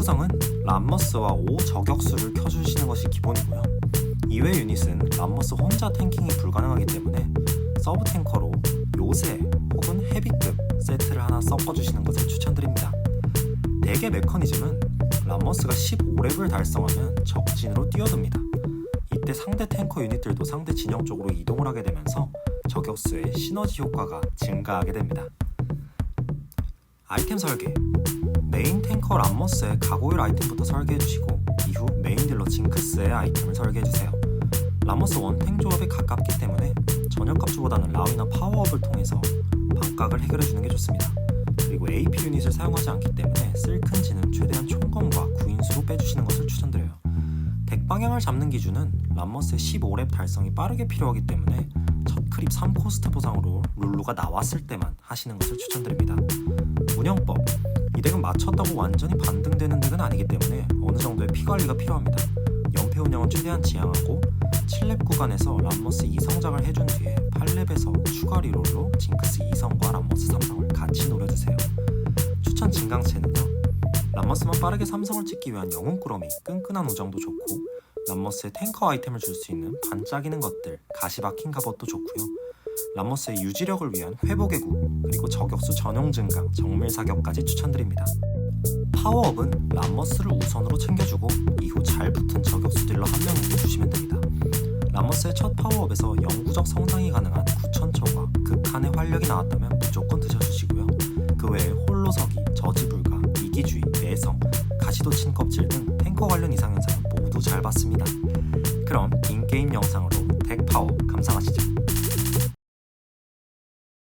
구성은 람머스와 5 저격수를 켜주시는 것이 기본이고요. 이외 유닛은 람머스 혼자 탱킹이 불가능하기 때문에 서브 탱커로 요새 혹은 헤비급 세트를 하나 섞어주시는 것을 추천드립니다. 대개 메커니즘은 람머스가 15렙을 달성하면 적진으로 뛰어듭니다. 이때 상대 탱커 유닛들도 상대 진영 쪽으로 이동을 하게 되면서 저격수의 시너지 효과가 증가하게 됩니다. 아이템 설계 메인 탱커 람머스의 가고일 아이템부터 설계해주시고 이후 메인 딜러 징크스의 아이템을 설계해주세요. 람머스 원탱 조합에 가깝기 때문에 전역 값주보다는 라운이나 파워업을 통해서 반각을 해결해주는 게 좋습니다. 그리고 AP 유닛을 사용하지 않기 때문에 쓸큰지는 최대한 총검과 구인수로 빼주시는 것을 추천드려요. 덱 방향을 잡는 기준은 람머스의 15렙 달성이 빠르게 필요하기 때문에 첫 크립 3코스트 보상으로 룰루가 나왔을 때만 하시는 것을 추천드립니다. 운영법 이 덱은 맞췄다고 완전히 반등되는 덱은 아니기 때문에 어느 정도의 피 관리가 필요합니다. 연패 운영은 최대한 지양하고 7렙 구간에서 람머스 2성장을 해준 뒤에 8렙에서 추가 리롤로 징크스 2성과 람머스 3성을 같이 노려주세요. 추천 진강체는요. 람머스만 빠르게 3성을 찍기 위한 영웅 꾸러미 끈끈한 우정도 좋고 람머스의 탱커 아이템을 줄 수 있는 반짝이는 것들 가시 박힌 갑옷도 좋고요. 람머스의 유지력을 위한 회복의 구 그리고 저격수 전용 증강 정밀 사격까지 추천드립니다. 파워업은 람머스를 우선으로 챙겨주고 이후 잘 붙은 저격수 딜러 한 명을 주시면 됩니다. 람머스의 첫 파워업에서 영구적 성장이 가능한 9천초과 극한의 활력이 나왔다면 무조건 드셔주시고요. 그 외에 홀로서기, 저지불가, 이기주의, 내성, 가시도 친 껍질 등 탱커 관련 이상 현상은 모두 잘 봤습니다. 그럼 인게임 영상으로 덱 파워 감상하시죠.